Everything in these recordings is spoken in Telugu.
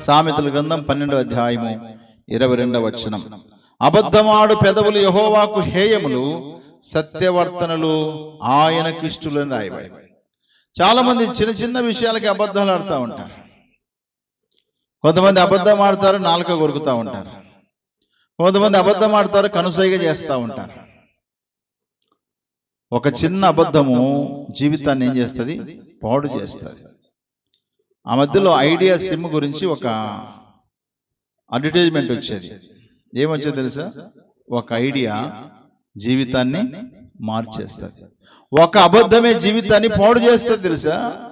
సామెతల గ్రంథం పన్నెండో అధ్యాయము ఇరవై రెండవ వచనం. అబద్ధమాడు పెదవులు యహోవాకు హేయములు సత్యవర్తనలు ఆయన ఇష్టలని రాయబడి. చాలా మంది చిన్న చిన్న విషయాలకి అబద్ధాలు ఆడుతూ ఉంటారు. కొంతమంది అబద్ధం ఆడతారు నాలుక కొరుకుతూ ఉంటారు. కొంతమంది అబద్ధం ఆడతారు కనుసైగ చేస్తూ ఉంటారు. ఒక చిన్న అబద్ధము జీవితాన్ని ఏం చేస్తుంది? పాడు చేస్తుంది. ఆ మధ్యలో ఐడియా సిమ్ గురించి ఒక అడ్వర్టైజ్మెంట్ వచ్చేది. ఏమొచ్చేది తెలుసా? ఒక ఐడియా జీవితాన్ని మార్చేస్తుంది. ఒక అబద్ధమే జీవితాన్ని పాడు చేస్తుంది తెలుసా?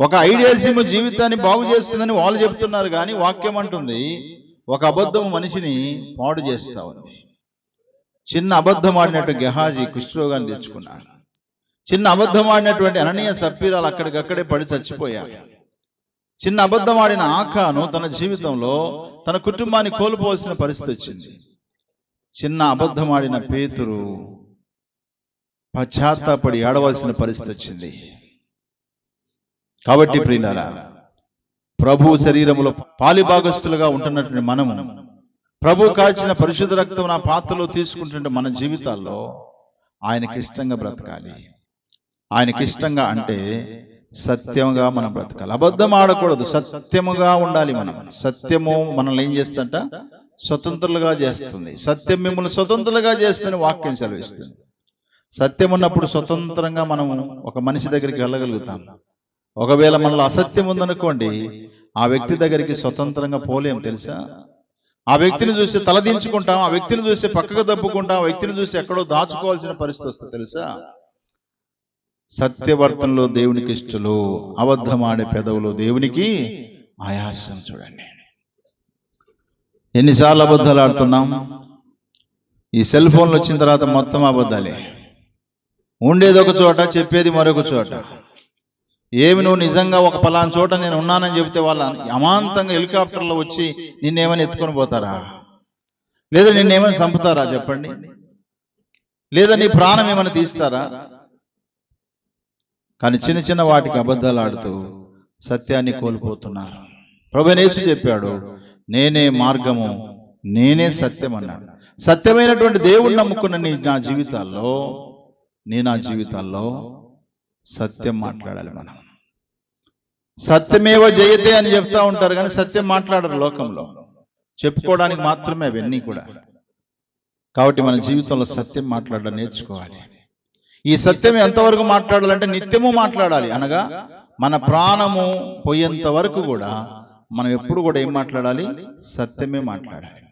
ఒక ఐడియా సిమ్ జీవితాన్ని బాగు చేస్తుందని వాళ్ళు చెప్తున్నారు కానీ వాక్యం అంటుంది ఒక అబద్ధం మనిషిని పాడు చేస్తా ఉంది. చిన్న అబద్ధం ఆడినట్టు గెహాజీ కుష్ఠరోగాన్ని తెచ్చుకున్నాడు. చిన్న అబద్ధం ఆడినటువంటి అననీయ సఫీరాలు అక్కడికక్కడే పడి చచ్చిపోయారు. చిన్న అబద్ధం ఆడిన ఆకాను తన జీవితంలో తన కుటుంబాన్ని కోల్పోవలసిన పరిస్థితి వచ్చింది. చిన్న అబద్ధం ఆడిన పేతురు పశ్చాత్తాపడి ఏడవలసిన పరిస్థితి వచ్చింది. కాబట్టి ప్రియులారా ప్రభు శరీరములో పాలిభాగస్తులుగా ఉంటున్నటువంటి మనము ప్రభు కాల్చిన పరిశుద్ధ రక్తం నా పాత్రలో తీసుకుంటుంటే మన జీవితాల్లో ఆయనకి ఇష్టంగా బ్రతకాలి. ఆయనకి ఇష్టంగా అంటే సత్యంగా మనం బ్రతకాలి. అబద్ధం ఆడకూడదు. సత్యముగా ఉండాలి మనం. సత్యము మనల్ని ఏం చేస్తుంట స్వతంత్రులుగా చేస్తుంది. సత్యం మిమ్మల్ని స్వతంత్రులుగా చేస్తుందని వాక్యం సెలవిస్తుంది. సత్యం ఉన్నప్పుడు స్వతంత్రంగా మనం ఒక మనిషి దగ్గరికి వెళ్ళగలుగుతాం. ఒకవేళ మనలో అసత్యం ఉందనుకోండి ఆ వ్యక్తి దగ్గరికి స్వతంత్రంగా పోలేం తెలుసా? ఆ వ్యక్తిని చూసి తలదించుకుంటాం ఆ వ్యక్తిని చూసి పక్కకు తప్పుకుంటాం ఆ వ్యక్తిని చూసి ఎక్కడో దాచుకోవాల్సిన పరిస్థితి వస్తుంది తెలుసా? సత్యవర్తనలో దేవునికి ఇష్టలు అబద్ధమాడే పెదవులు దేవునికి ఆయాసం చూడండి. ఎన్నిసార్లు అబద్ధాలు ఆడుతున్నాం? ఈ సెల్ ఫోన్లు వచ్చిన తర్వాత మొత్తం అబద్ధాలే. ఉండేది ఒక చోట చెప్పేది మరొక చోట. ఏమి నువ్వు నిజంగా ఒక పలానా చోట నేను ఉన్నానని చెబితే వాళ్ళ అమాంతంగా హెలికాప్టర్లో వచ్చి నిన్నేమని ఎత్తుకొని పోతారా? లేదా నిన్నేమని చంపుతారా చెప్పండి? లేదా నీ ప్రాణం ఏమైనా తీస్తారా? కానీ చిన్న చిన్న వాటికి అబద్ధాలు ఆడుతూ సత్యాన్ని కోల్పోతున్నారు. ప్రభునేసు చెప్పాడు నేనే మార్గము నేనే సత్యం అన్నాడు. సత్యమైనటువంటి దేవుణ్ణి నమ్ముకున్న నీ నా జీవితాల్లో నీ నా జీవితాల్లో సత్యం మాట్లాడాలి మనం. సత్యమేవ జయతే అని చెప్తా ఉంటారు కానీ సత్యం మాట్లాడరు లోకంలో. చెప్పుకోవడానికి మాత్రమే అవన్నీ కూడా. కాబట్టి మన జీవితంలో సత్యం మాట్లాడడం నేర్చుకోవాలి. ఈ సత్యం ఎంతవరకు మాట్లాడాలంటే నిత్యము మాట్లాడాలి. అనగా మన ప్రాణము పోయేంత వరకు కూడా మనం ఎప్పుడు కూడా ఏం మాట్లాడాలి? సత్యమే మాట్లాడాలి.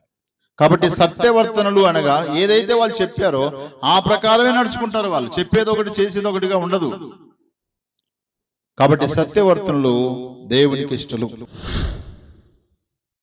కాబట్టి సత్యవర్తనలు అనగా ఏదైతే వాళ్ళు చెప్పారో ఆ ప్రకారమే నడుచుకుంటారు వాళ్ళు. చెప్పేది ఒకటి చేసేది ఒకటిగా ఉండదు. కాబట్టి సత్యవర్తనలు దేవునికి ఇష్టలు.